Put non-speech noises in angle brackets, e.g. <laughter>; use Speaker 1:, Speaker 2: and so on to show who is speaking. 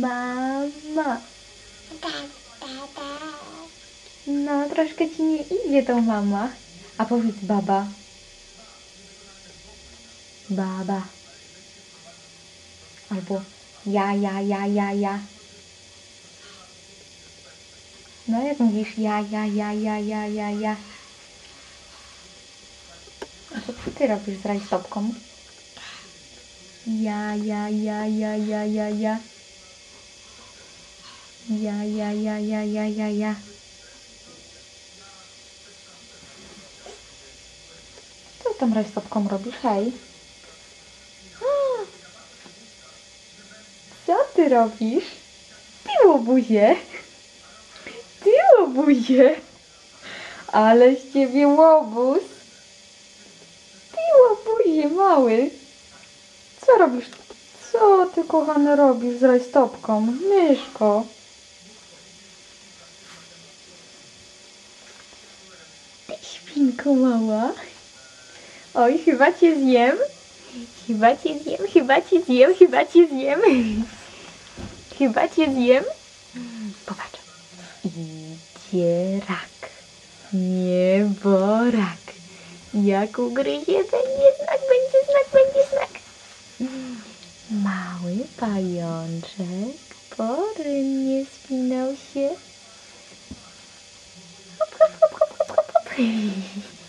Speaker 1: Mama. No, troszkę ci nie idzie tą mama. A powiedz baba. Baba. Albo ja, ja, ja, ja, ja. No, jak mówisz ja, ja, ja, ja, ja, ja, ja. A co ty robisz z rajstopką? Ja, ja, ja, ja, ja, ja, ja. Ja, ja, ja, ja, ja, ja, ja. Co tą rajstopką robisz? Hej. Co ty robisz? Ty łobuzie. Ty łobuzie. Ale z ciebie łobuz. Ty łobuzie mały. Co robisz? Co ty kochany robisz z rajstopką? Myszko. Świnko mała. Oj, chyba cię zjem. Chyba cię zjem, chyba cię zjem, chyba cię zjem. Chyba cię zjem. Popatrz. Idzie rak. Nieborak. Jak ugryzie, będzie znak, będzie znak, będzie znak. Mały pajączek porynnie spinał się. 嘿 <laughs>